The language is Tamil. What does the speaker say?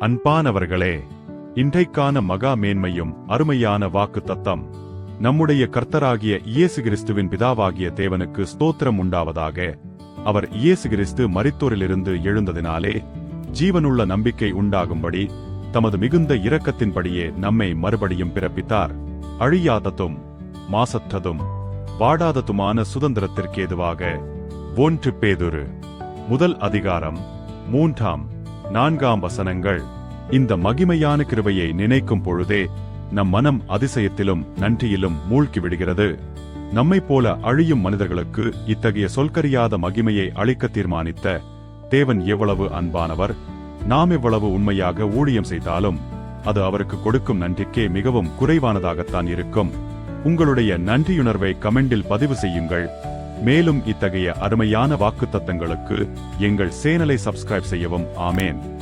அன்பானவர்களே இன்றைக்கான மகா மேன்மையும் அருமையான வாக்கு தத்தம் நம்முடைய கர்த்தராகிய இயேசு கிறிஸ்துவின் பிதாவாகிய தேவனுக்கு ஸ்தோத்திரம் உண்டாவதாக. அவர் இயேசு கிறிஸ்து மரித்தோரிலிருந்து எழுந்ததினாலே ஜீவனுள்ள நம்பிக்கை உண்டாகும்படி தமது மிகுந்த இரக்கத்தின்படியே நம்மை மறுபடியும் பிறப்பித்தார். அழியாததும் மாசற்றதும் வாடாததுமான சுதந்திரத்திற்கேதுவாக ஒன்று பேதுரு முதல் அதிகாரம் மூன்றாம் நான்காம் வசனங்கள். இந்த மகிமையான கிருவையை நினைக்கும் பொழுதே நம் மனம் அதிசயத்திலும் நன்றியிலும் மூழ்கி விடுகிறது. நம்மை போல அழியும் மனிதர்களுக்கு இத்தகைய சொல்கரியாத மகிமையை அளிக்க தீர்மானித்த தேவன் எவ்வளவு அன்பானவர். நாம் எவ்வளவு உண்மையாக ஊழியம் செய்தாலும் அது அவருக்கு கொடுக்கும் நன்றிக்கே மிகவும் குறைவானதாகத்தான் இருக்கும். உங்களுடைய நன்றியுணர்வை கமெண்டில் பதிவு செய்யுங்கள். மேலும் இத்தகைய அருமையான வாக்குத்தத்தங்களுக்கு எங்கள் சேனலை சப்ஸ்கிரைப் செய்யவும். ஆமேன்.